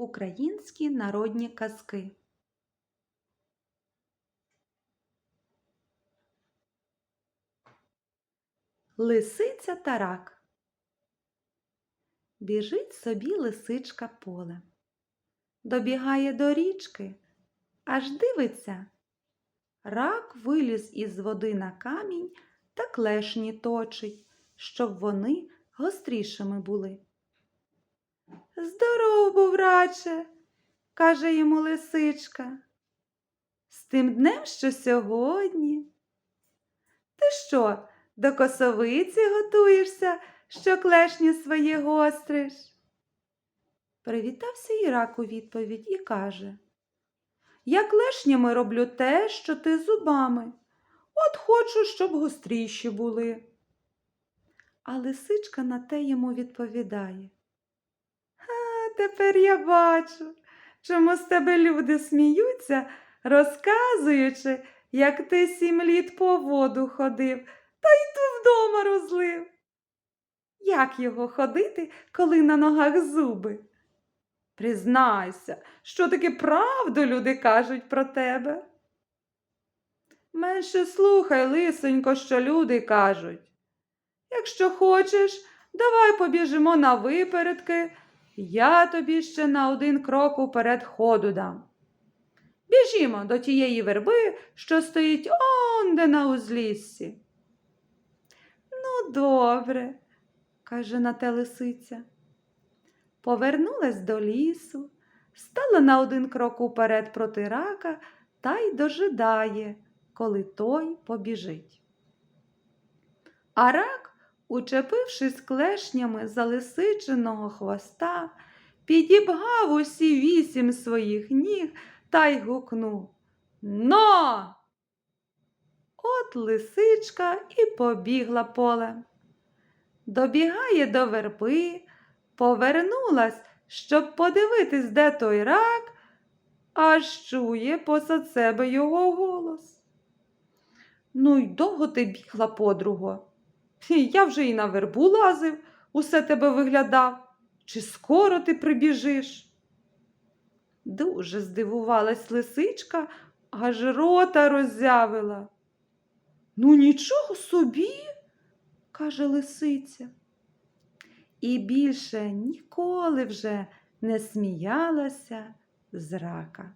Українські народні казки. Лисиця та рак. Біжить собі лисичка полем. Добігає до річки, аж дивиться. Рак виліз із води на камінь та клешні точить, щоб вони гострішими були. Здоров був, раче, каже йому лисичка. З тим днем, що сьогодні. Ти що, до косовиці готуєшся, що клешні свої гостриш? Привітався і рак у відповідь і каже Я клешнями роблю те, що ти зубами. От хочу, щоб гостріші були. А лисичка на те йому відповідає. Тепер я бачу, чому з тебе люди сміються, розказуючи, як ти сім літ по воду ходив, та й ту вдома розлив. Як його ходити, коли на ногах зуби? Признайся, що таки правду люди кажуть про тебе. Менше слухай, лисонько, що люди кажуть. Якщо хочеш, давай побіжимо на випередки, я тобі ще на один крок уперед ходу дам. Біжімо до тієї верби, що стоїть онде на узліссі. Ну, добре, каже на те лисиця. Повернулась до лісу, стала на один крок уперед проти рака та й дожидає, коли той побіжить. А рак, учепившись клешнями за лисичиного хвоста, підібгав усі вісім своїх ніг та й гукнув Но! От лисичка і побігла полем. Добігає до верби, повернулась, щоб подивитись, де той рак, аж чує посад себе його голос. Ну й довго ти бігла, подруго. Я вже і на вербу лазив, усе тебе виглядав. Чи скоро ти прибіжиш? Дуже здивувалась лисичка, аж рота роззявила. Ну, нічого собі, каже лисиця. І більше ніколи вже не сміялася з рака.